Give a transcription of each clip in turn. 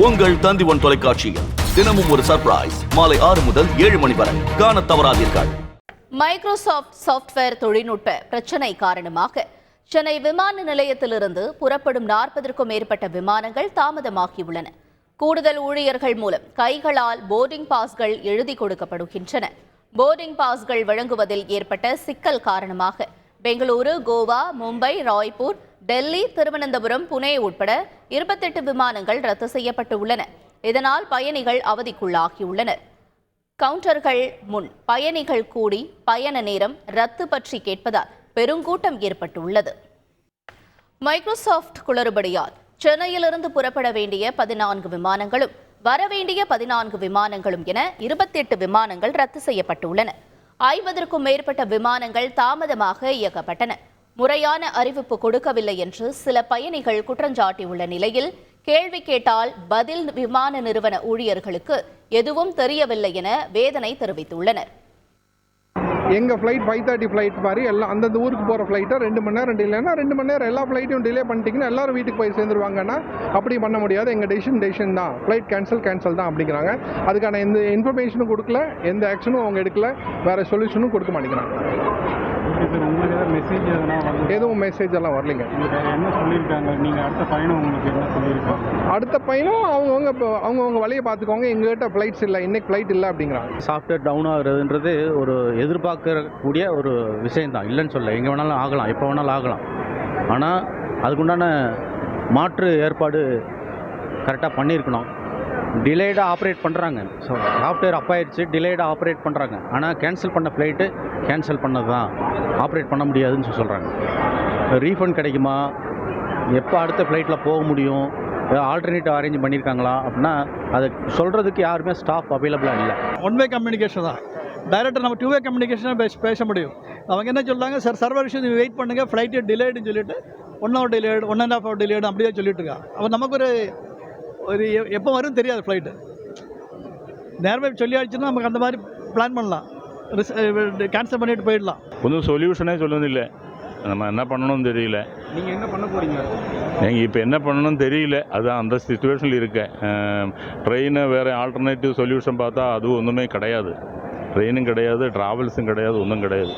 உங்கள் தந்திவன் தொலைக்காட்சியில். தினமும் ஒரு சர்ப்ரைஸ் மாலை ஆறு முதல் ஏழு மணி வரை. காண தவறாதீர்கள். மைக்ரோசாஃப்ட் சாஃப்ட்வேர் தொழில்நுட்ப பிரச்சினை காரணமாக சென்னை விமான நிலையத்திலிருந்து புறப்படும் நாற்பதற்கும் மேற்பட்ட விமானங்கள் தாமதமாகியுள்ளன. கூடுதல் ஊழியர்கள் மூலம் கைகளால் போர்டிங் பாஸ்கள் எழுதி கொடுக்கப்படுகின்றன. போர்டிங் பாஸ்கள் வழங்குவதில் ஏற்பட்ட சிக்கல் காரணமாக பெங்களூரு கோவா மும்பை ராய்ப்பூர் டெல்லி திருவனந்தபுரம் புனே உட்பட இருபத்தெட்டு விமானங்கள் ரத்து செய்யப்பட்டு உள்ளன இதனால் பயணிகள் அவதிக்குள்ளாகியுள்ளனர். கவுண்டர்கள் முன் பயணிகள் கூடி பயண நேரம் ரத்து பற்றி கேட்பதால் பெருங்கூட்டம் ஏற்பட்டுள்ளது. மைக்ரோசாஃப்ட் குளறுபடியால் சென்னையிலிருந்து புறப்பட வேண்டிய பதினான்கு விமானங்களும் வரவேண்டிய பதினான்கு விமானங்களும் என இருபத்தெட்டு விமானங்கள் ரத்து செய்யப்பட்டுள்ளன. ஐம்பதற்கும் மேற்பட்ட விமானங்கள் தாமதமாக இயக்கப்பட்டன. முறையான அறிவிப்பு கொடுக்கவில்லை என்று சில பயணிகள் குற்றஞ்சாட்டியுள்ள நிலையில் கேள்வி கேட்டால் பதில் விமான நிறுவன ஊழியர்களுக்கு எதுவும் தெரியவில்லை என வேதனை தெரிவித்துள்ளனர். எங்கள் ஃப்ளைட் ஃபைவ் தேர்ட்டி ஃப்ளைட் மாதிரி எல்லாம் அந்தந்த ஊருக்கு போகிற ஃப்ளைட்டை ரெண்டு மணி நேரம் டிலேனா ரெண்டு மணி நேரம் எல்லா ஃப்ளைட்டையும் டிலே பண்ணிட்டீங்கன்னா எல்லாரும் வீட்டுக்கு போய் சேர்ந்துருவாங்கன்னா அப்படி பண்ண முடியாது. எங்கள் டெசிஷன் டெசிஷன் தான். ஃப்ளைட் கேன்சல் கேன்சல் தான் அப்படிங்கிறாங்க. அதுக்கான எந்த இன்ஃபர்மேஷனும் கொடுக்கல எந்த ஆக்ஷனும் அவங்க எடுக்கல வேறு சொல்யூஷனும் கொடுக்க மாட்டேங்கிறாங்க. Okay sir. உங்களுக்கு ஏதாவது மெசேஜ் எதனா வந்து எதுவும் மெசேஜ் எல்லாம் வரலைங்க. உங்களுக்கு என்ன சொல்லியிருக்காங்க? நீங்கள் அடுத்த பயணம் உங்களுக்கு என்ன சொல்லியிருக்காங்க? அடுத்த பையனும் அவங்கவுங்க இப்போ அவங்கவுங்க வழியை பார்த்துக்கோங்க. எங்ககிட்ட ஃப்ளைட்ஸ் இல்லை. இன்னைக்கு ஃப்ளைட் இல்லை அப்படிங்கிறாங்க. சாஃப்ட்வேர் டவுன் ஆகுறதுன்றது ஒரு எதிர்பார்க்கக்கூடிய ஒரு விஷயம்தான். இல்லைன்னு சொல்ல எங்கே வேணாலும் ஆகலாம். எப்போ வேணாலும் ஆகலாம். ஆனால் அதுக்குண்டான மாற்று ஏற்பாடு கரெக்டாக பண்ணியிருக்கணும். டிலேடாக ஆப்ரேட் பண்ணுறாங்க ஸோ சாஃப்ட்வேர் அப் ஆயிடுச்சு டிலேடாக ஆப்ரேட் பண்ணுறாங்க ஆனால் கேன்சல் பண்ண ஃப்ளைட்டு கேன்சல் பண்ணது தான் ஆப்ரேட் பண்ண முடியாதுன்னு சொல்கிறாங்க ரீஃபண்ட் கிடைக்குமா? எப்போ அடுத்த ஃப்ளைட்டில் போக முடியும்? ஆல்டர்னேட்டிவ் அரேஞ்ச் பண்ணியிருக்காங்களா அப்படின்னா அதை சொல்கிறதுக்கு யாருமே ஸ்டாஃப் அவைலபிளாக இல்லை. ஒன் வே கம்யூனிகேஷன் தான். டைரெக்டாக நம்ம டூ வே கம்யூனிகேஷனாக பேச பேச முடியும். அவங்க என்ன சொல்கிறாங்க சார் சர்வர் இஷ்யூ நீங்கள் வெயிட் பண்ணுங்கள் ஃப்ளைட்டு டிலேடுன்னு சொல்லிட்டு one hour delayed one and half hour delayed அப்படியே சொல்லிட்டு இருக்காங்க. அப்போ நமக்கு ஒரு ஒரு எப்போ வரும் தெரியாது ஃப்ளைட்டு நேரமே சொல்லியாச்சுன்னா நமக்கு அந்த மாதிரி பிளான் பண்ணலாம். கேன்சல் பண்ணிட்டு போயிடலாம். ஒன்றும் சொல்யூஷனே சொல்லுதில்ல. நம்ம என்ன பண்ணணும்னு தெரியல. நீங்கள் என்ன பண்ண போகிறீங்க நீங்கள் இப்போ என்ன பண்ணணும்னு தெரியல. அதான் அந்த சுச்சுவேஷனில் இருக்கேன். ட்ரெயினை வேறு ஆல்டர்னேட்டிவ் சொல்யூஷன் பார்த்தா அதுவும் ஒன்றுமே கிடையாது. ட்ரெயினும் கிடையாது ட்ராவல்ஸும் கிடையாது ஒன்றும் கிடையாது.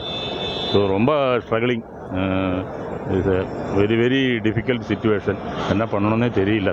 ஸோ ரொம்ப struggling it's very very difficult situation என்ன பண்ணணும்னே தெரியல.